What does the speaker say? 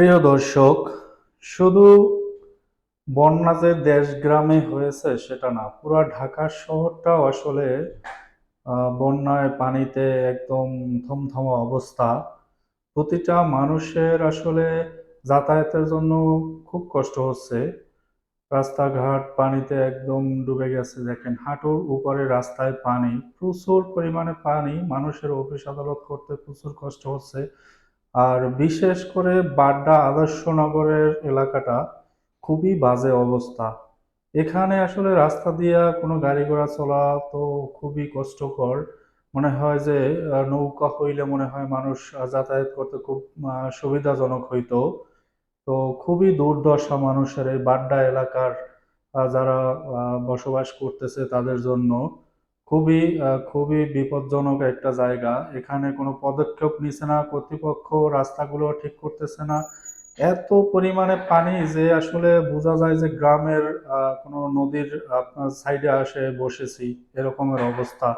প্রিয় দর্শক, শুধু বন্যা যে দেশ গ্রামে হয়েছে সেটা না, পুরা ঢাকা শহরটাও আসলে বন্যায় পানিতে একদম থমথমা অবস্থা। প্রতিটা মানুষের আসলে যাতায়াতের জন্য খুব কষ্ট হচ্ছে। রাস্তাঘাট পানিতে একদম ডুবে গেছে, দেখেন হাঁটুর উপরে রাস্তায় পানি, প্রচুর পরিমাণে পানি মানুষের অফিস আদালত করতে প্রচুর কষ্ট হচ্ছে। আর বিশেষ করে বাড্ডা আদর্শ নগরের এলাকাটা খুবই বাজে অবস্থা। এখানে আসলে রাস্তা দিয়া কোনো গাড়ি ঘোড়া চলা তো খুবই কষ্টকর। মনে হয় যে নৌকা হইলে মনে হয় মানুষ যাতায়াত করতে খুব সুবিধাজনক হইতো। তো খুবই দুর্দশা মানুষের এই বাড্ডা এলাকার যারা বসবাস করতেছে তাদের জন্য। খুবই খুবই বিপজ্জনক একটা জায়গা। এখানে কোনো পদক্ষেপ নিছে না, কর্তৃপক্ষ রাস্তাগুলো ঠিক করতেছে না। এত পরিমাণে পানি যে আসলে বোঝা যায় যে গ্রামের কোনো নদীর আপনার সাইডে আসে, বসেছি, এরকমের অবস্থা।